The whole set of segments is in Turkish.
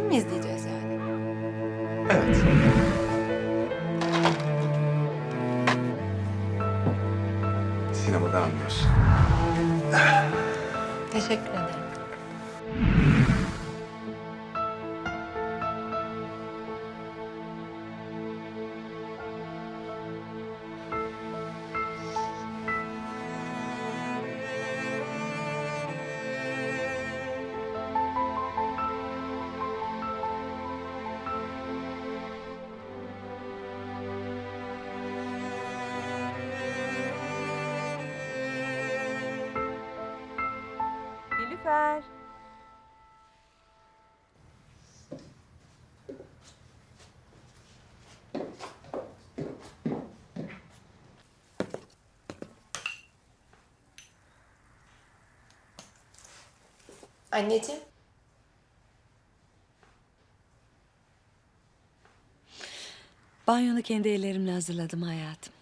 mi izleyeceğiz yani? Evet. Sinemada anlıyorsun. Teşekkür ederim. Anneciğim. Banyonu kendi ellerimle hazırladım hayatım.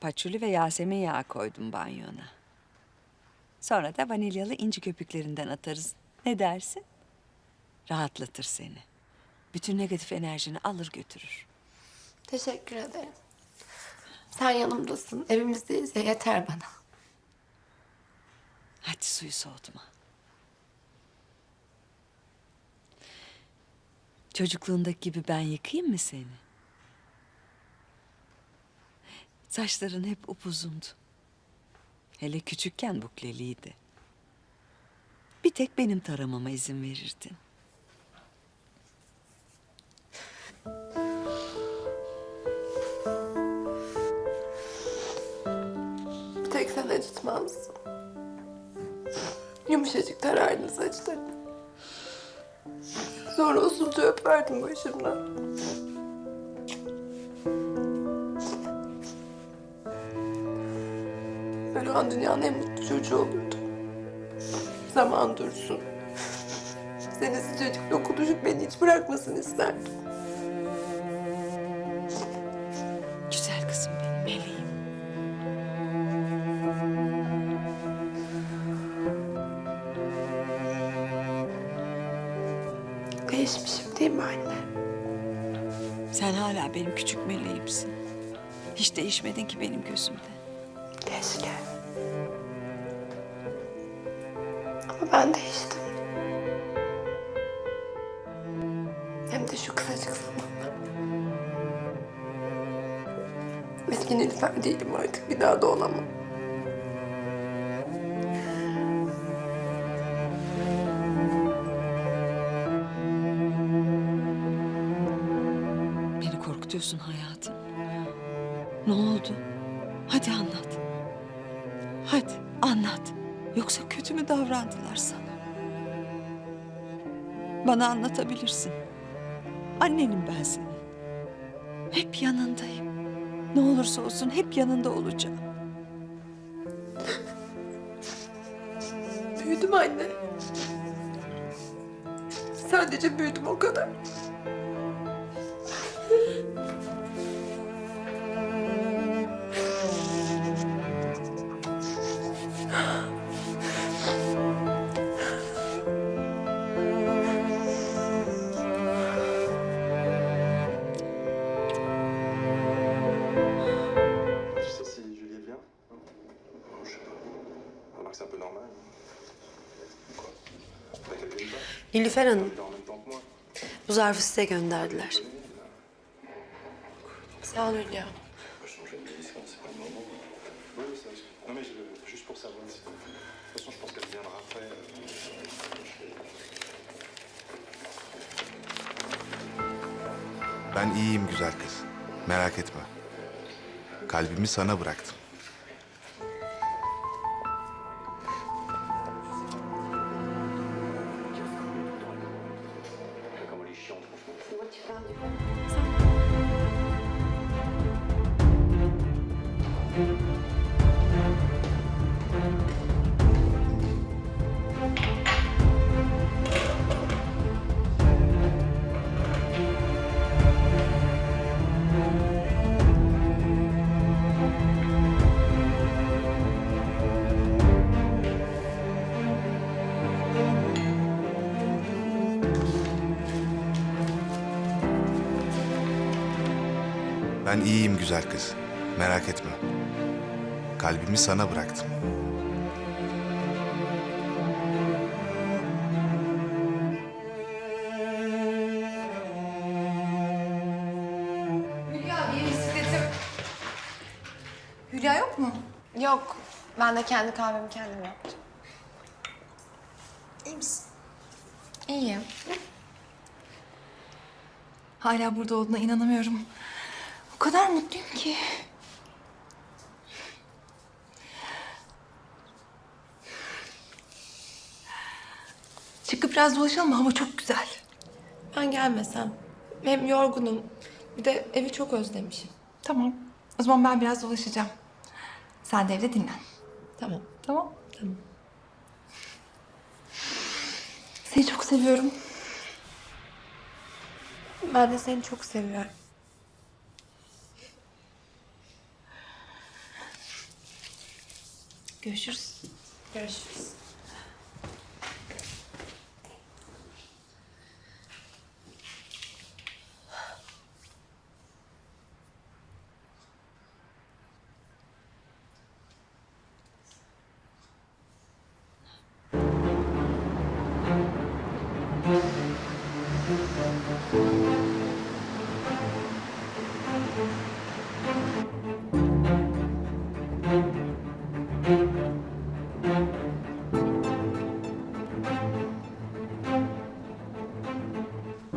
Paçuli ve Yasemin yağı koydum banyona. Sonra da vanilyalı inci köpüklerinden atarız. Ne dersin? Rahatlatır seni. Bütün negatif enerjini alır götürür. Teşekkür ederim. Sen yanımdasın. Evimizdeyiz ya yeter bana. Hadi suyu soğutma. Çocukluğundaki gibi ben yıkayayım mı seni? Saçların hep upuzundu. Hele küçükken bukleliydi. Bir tek benim taramama izin verirdin. Acıtmazsın. Yumuşacık tarardın saçlarını. Sonra usulca öperdin başımdan. Böyle an dünyanın en mutlu çocuğu olurdum. Zaman dursun. Senin sıcacık dokunuşun beni hiç bırakmasın isterdim. Sen hala benim küçük meleğimsin. Hiç değişmedin ki benim gözümde. Keşke. Ama ben değiştim. Hem de şu kısacık zamanda. Eski Nilüfer değilim artık. Bir daha da. Korkutuyorsun hayatım. Ne oldu? Hadi anlat. Hadi anlat. Yoksa kötü mü davrandılar sana? Bana anlatabilirsin. Annenim ben senin. Hep yanındayım. Ne olursa olsun hep yanında olacağım. Büyüdüm anne. Sadece büyüdüm o kadar. De toute façon, je pense qu'elle viendra après. euh, Ben iyiyim güzel kız. Merak etme. Kalbimi sana bıraktım. Ben iyiyim güzel kız. Merak etme. Kalbimi sana bıraktım. Hülya benim bisikletim. Hülya yok mu? Yok. Ben de kendi kahvemi kendim yaptım. İyi misin? İyiyim. Hala burada olduğuna inanamıyorum. O kadar mutluyum ki. Çıkıp biraz dolaşalım mı? Hava çok güzel. Ben gelmesem. Hem yorgunum. Bir de evi çok özlemişim. Tamam. O zaman ben biraz dolaşacağım. Sen de evde dinlen. Tamam. Tamam? Tamam. Seni çok seviyorum. Ben de seni çok seviyorum. Görüşürüz. Görüşürüz.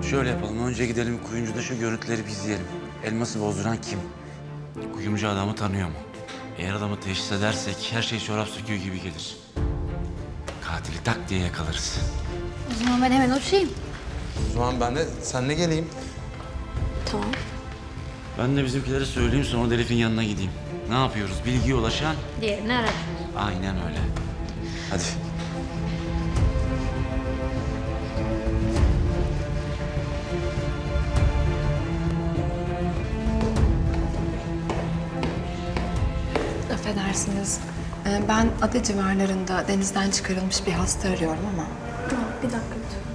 Şöyle yapalım. Önce gidelim kuyumcuda şu görüntüleri bir izleyelim. Elması bozduran kim? Kuyumcu adamı tanıyor mu? Eğer adamı teşhis edersek her şey çorap söküğü gibi gelir. Katili tak diye yakalarız. O zaman ben hemen uçayım. O zaman ben de seninle geleyim. Tamam. Ben de bizimkilere söyleyeyim sonra da Elif'in yanına gideyim. Ne yapıyoruz? Bilgiye ulaşan? Diğerini araştır. Aynen öyle. Hadi. Affedersiniz. Ee, Ben ada civarlarında denizden çıkarılmış bir hasta arıyorum ama. Tamam bir dakika lütfen.